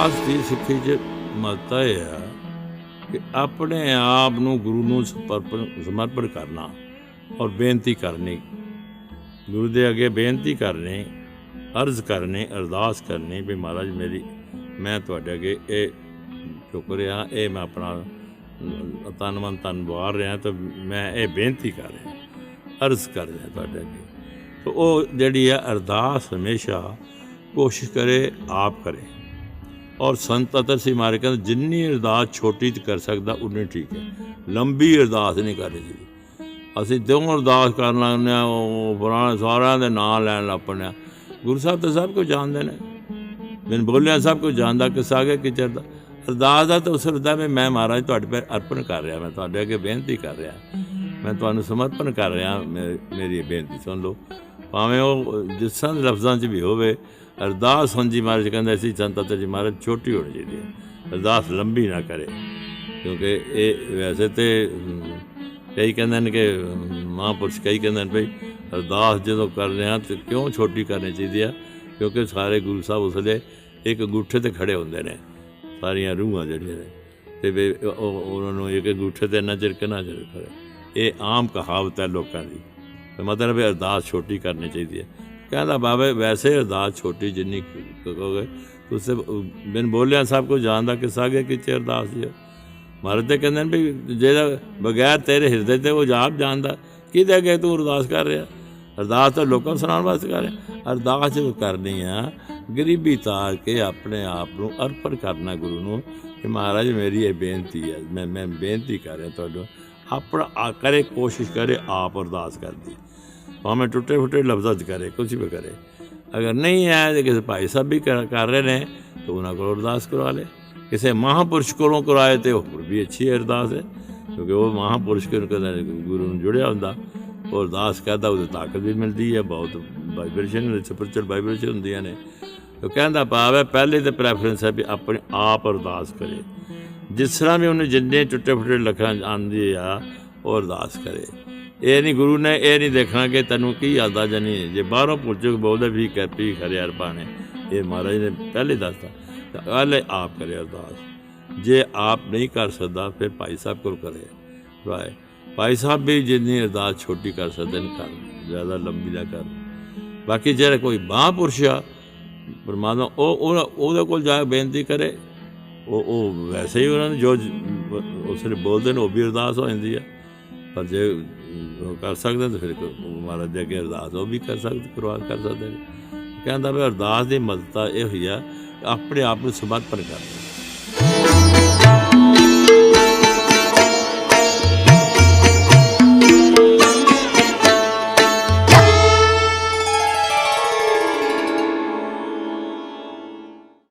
ਭਗਤੀ ਸਿੱਖੀ ਚ ਮਹੱਤਤਾ ਇਹ ਆ ਕਿ ਆਪਣੇ ਆਪ ਨੂੰ ਗੁਰੂ ਨੂੰ ਸਮਰਪਣ ਸਮਰਪਣ ਕਰਨਾ ਔਰ ਬੇਨਤੀ ਕਰਨੀ। ਗੁਰੂ ਦੇ ਅੱਗੇ ਬੇਨਤੀ ਕਰਨੀ ਅਰਜ਼ ਕਰਨੀ ਅਰਦਾਸ ਕਰਨੀ ਵੀ ਮਹਾਰਾਜ ਮੇਰੀ ਮੈਂ ਤੁਹਾਡੇ ਅੱਗੇ ਇਹ ਚੁੱਕ ਰਿਹਾ ਇਹ ਮੈਂ ਆਪਣਾ ਅ, ਤਨ ਮਨ ਤਨ ਵਾਰ ਰਿਹਾ ਤਾਂ ਮੈਂ ਇਹ ਬੇਨਤੀ ਕਰ ਰਿਹਾ ਅਰਜ਼ ਕਰ ਰਿਹਾ ਤੁਹਾਡੇ ਅੱਗੇ। ਤਾਂ ਉਹ ਜਿਹੜੀ ਹੈ ਅਰਦਾਸ ਹਮੇਸ਼ਾ ਕੋਸ਼ਿਸ਼ ਕਰੇ ਆਪ ਕਰੇ। ਔਰ ਸੰਤ ਅਤਰ ਸੀ ਮਾਰੇ ਕਹਿੰਦੇ, ਜਿੰਨੀ ਅਰਦਾਸ ਛੋਟੀ ਚ ਕਰ ਸਕਦਾ, ਉਨੀ ਠੀਕ ਹੈ। ਲੰਬੀ ਅਰਦਾਸ ਨਹੀਂ ਕਰਨੀ ਚਾਹੀਦੀ ਅਸੀਂ ਦਿਉਂ ਅਰਦਾਸ ਕਰਨ ਲੱਗਦੇ ਹਾਂ, ਉਹ ਪੁਰਾਣੇ ਸਾਰਿਆਂ ਦੇ ਨਾਂ ਲੈਣ ਲੱਗ ਪੈਂਦੇ ਹਾਂ। ਗੁਰੂ ਸਾਹਿਬ ਤਾਂ ਸਭ ਕੁਝ ਜਾਣਦੇ ਨੇ। ਬਿਨ ਬੋਲਿਆ ਸਭ ਕੁਝ ਜਾਣਦਾ, ਕਿਸ ਆਗੇ ਕਿ ਚਰਦਾ ਅਰਦਾਸ ਦਾ ਤਾਂ ਉਸ ਰਦਾ ਮੈਂ ਮੈਂ ਮਹਾਰਾਜ ਤੁਹਾਡੇ ਪੈਰ ਅਰਪਣ ਕਰ ਰਿਹਾ, ਮੈਂ ਤੁਹਾਡੇ ਅੱਗੇ ਬੇਨਤੀ ਕਰ ਰਿਹਾ। ਮੈਂ ਤੁਹਾਨੂੰ ਸਮਰਪਣ ਕਰ ਰਿਹਾ, ਮੇ- ਮੇਰੀ ਬੇਨਤੀ ਸੁਣ ਲਓ। ਭਾਵੇਂ ਉਹ, ਜਿਸਾਂ ਦੇ ਲਫ਼ਜ਼ਾਂ 'ਚ ਵੀ ਹੋਵੇ, ਅਰਦਾਸ ਹਾਂਜੀ ਮਹਾਰਾਜ ਕਹਿੰਦੇ ਸੀ, ਸੰਤ ਤੇ ਜੀ ਮਹਾਰਾਜ ਛੋਟੀ ਹੋਣੀ ਚਾਹੀਦੀ ਹੈ। ਅਰਦਾਸ ਲੰਬੀ ਨਾ ਕਰੇ, ਕਿਉਂਕਿ ਇਹ ਵੈਸੇ ਤੇ ਕਈ ਕਹਿੰਦੇ ਨੇ ਕਿ ਮਹਾਂਪੁਰਸ਼ ਕਈ ਕਹਿੰਦੇ ਨੇ ਭਈ ਅਰਦਾਸ ਜਦੋਂ ਕਰਦੇ ਰਹੇ ਹਾਂ ਤੇ ਕਿਉਂ ਛੋਟੀ ਕਰਨੀ ਚਾਹੀਦੀ ਆ? ਕਿਉਂਕਿ ਸਾਰੇ ਗੁਰੂ ਸਾਹਿਬ ਉਸਲੇ ਇੱਕ ਅੰਗੂਠੇ ਤੇ ਖੜੇ ਹੁੰਦੇ ਨੇ, ਸਾਰੀਆਂ ਰੂਹਾਂ ਜਿਹੜੀਆਂ ਨੇ। ਤੇ ਵੀ ਉਹਨਾਂ ਨੂੰ ਇੱਕ ਅੰਗੂਠੇ ਤੇ ਨਜ਼ਰ ਕਿਨਾ ਚਿਰ ਖੜੇ ਇਹ ਆਮ ਕਹਾਵਤ ਹੈ ਲੋਕਾਂ ਦੀ। ਮਤਲਬ ਇਹ ਅਰਦਾਸ ਛੋਟੀ ਕਰਨੀ ਚਾਹੀਦੀ ਹੈ। ਕਹਿੰਦਾ ਬਾਬਾ, ਵੈਸੇ ਅਰਦਾਸ ਛੋਟੀ ਜਿੰਨੀ ਕਹੋਗੇ ਤੁਸੀਂ ਬਿਨ ਬੋਲਿਆ ਸਭ ਕੁਝ ਜਾਣਦਾ ਕਿ ਸਾਗੇ ਕਿ ਚ ਅਰਦਾਸ ਜੀ ਮਹਾਰਾਜ ਤੇ ਕਹਿੰਦੇ ਨੇ ਵੀ ਜਿਹੜਾ ਬਗੈਰ ਤੇਰੇ ਹਿਰਦੇ ਤੇ ਉਹ ਜਾਪ ਜਾਣਦਾ, ਕਿਹਦੇ ਅੱਗੇ ਤੂੰ ਅਰਦਾਸ ਕਰ ਰਿਹਾ? ਅਰਦਾਸ ਤਾਂ ਲੋਕਾਂ ਨੂੰ ਸੁਣਾਉਣ ਵਾਸਤੇ ਕਰ ਰਿਹਾ। ਅਰਦਾਸ ਜਦੋਂ ਕਰਨੀ ਆ, ਗਰੀਬੀ ਤਾਰ ਕੇ ਆਪਣੇ ਆਪ ਨੂੰ ਅਰਪਣ ਕਰਨਾ ਗੁਰੂ ਨੂੰ, ਕਿ ਮਹਾਰਾਜ ਮੇਰੀ ਇਹ ਬੇਨਤੀ ਹੈ, ਮੈਂ ਮੈਂ ਬੇਨਤੀ ਕਰ ਰਿਹਾ ਤੁਹਾਨੂੰ ਆਪਣਾ ਕਰੇ, ਕੋਸ਼ਿਸ਼ ਕਰੇ ਆਪ ਅਰਦਾਸ ਕਰਦੀ। ਭਾਵੇਂ ਟੁੱਟੇ ਫੁੱਟੇ ਲਫ਼ਜ਼ਾਂ 'ਚ ਕਰੇ ਕੁਝ ਵੀ ਕਰੇ। ਅਗਰ ਨਹੀਂ ਹੈ ਤੇ ਕਿਸੇ ਭਾਈ ਸਾਹਿਬ ਵੀ ਕਰ ਰਹੇ ਨੇ, ਤਾਂ ਉਹਨਾਂ ਕੋਲ ਅਰਦਾਸ ਕਰਵਾ ਲੇ। ਕਿਸੇ ਮਹਾਪੁਰਸ਼ ਕੋਲੋਂ ਕਰਾਏ ਤੇ ਹੋਰ ਵੀ ਅੱਛੀ ਅਰਦਾਸ ਹੈ, ਕਿਉਂਕਿ ਉਹ ਮਹਾਪੁਰਸ਼ ਕੇ ਗੁਰੂ ਨੂੰ ਜੁੜਿਆ ਹੁੰਦਾ। ਉਹ ਅਰਦਾਸ ਕਰਦਾ, ਉਹਦੇ ਤਾਕਤ ਵੀ ਮਿਲਦੀ ਹੈ, ਬਹੁਤ ਵਾਈਬ੍ਰੇਸ਼ਨ ਸਪਿਰਚੁਅਲ ਵਾਈਬ੍ਰੇਸ਼ਨ ਹੁੰਦੀਆਂ ਨੇ। ਉਹ ਕਹਿੰਦਾ, ਭਾਵ ਹੈ ਪਹਿਲੇ ਤੇ ਪ੍ਰੈਫਰੈਂਸ ਹੈ ਵੀ ਆਪਣੇ ਆਪ ਅਰਦਾਸ ਕਰੇ। ਜਿਸ ਤਰ੍ਹਾਂ ਵੀ ਉਹਨੇ ਜਿੰਨੇ ਟੁੱਟੇ ਫੁੱਟੇ ਲੱਖਾਂ ਆਂਦੀ ਆ, ਉਹ ਅਰਦਾਸ ਕਰੇ। ਇਹ ਨਹੀਂ ਗੁਰੂ ਨੇ ਇਹ ਨਹੀਂ ਦੇਖਣਾ ਕਿ ਤੈਨੂੰ ਕੀ ਆਦਾ ਜਾਨੀ ਜੇ ਬਾਹਰੋਂ ਪੁੱਛੋ ਬੋਲਦੇ ਵੀ ਕਰਪੀ ਖਰਿਆਰ ਪਾਣੇ ਇਹ ਮਹਾਰਾਜ ਨੇ ਪਹਿਲੇ ਦੱਸਤਾ। ਤਾਂ ਆਪ ਕਰੇ ਅਰਦਾਸ। ਜੇ ਆਪ ਨਹੀਂ ਕਰ ਸਕਦਾ, ਫਿਰ ਭਾਈ ਸਾਹਿਬ ਕੋਲ ਕਰੇ। ਰਾਏ ਭਾਈ ਸਾਹਿਬ ਵੀ ਜਿੰਨੀ ਅਰਦਾਸ ਛੋਟੀ ਕਰ ਸਕਦੇ ਨੇ, ਕਰ ਜ਼ਿਆਦਾ ਲੰਬੀ ਨਾ ਕਰ। ਬਾਕੀ ਜਿਹੜਾ ਕੋਈ ਮਹਾਂਪੁਰਸ਼ ਆ, ਪਰਮਾਤਮਾ, ਉਹ ਉਹਦੇ ਕੋਲ ਜਾ ਕੇ ਬੇਨਤੀ ਕਰੇ। ਉਹ ਉਹ ਵੈਸੇ ਹੀ ਉਹਨਾਂ ਨੂੰ ਜੋ ਉਸਨੇ ਬੋਲਦੇ ਨੇ, ਉਹ ਵੀ ਅਰਦਾਸ ਹੋ ਜਾਂਦੀ ਆ। ਪਰ ਜੇ ਉਹ ਕਰ ਸਕਦੇ ਤਾਂ ਫਿਰ ਮਹਾਰਾਜ ਦੇ ਅੱਗੇ ਅਰਦਾਸ ਉਹ ਵੀ ਕਰ ਸਕਦੇ ਕਰਵਾ ਕਰ ਸਕਦੇ। ਨੇ ਕਹਿੰਦਾ ਵੀ ਅਰਦਾਸ ਦੀ ਮਦਦ ਇਹ ਹੋਈ ਆ, ਆਪਣੇ ਆਪ ਨੂੰ ਸਮਰਪਣ ਕਰਨਾ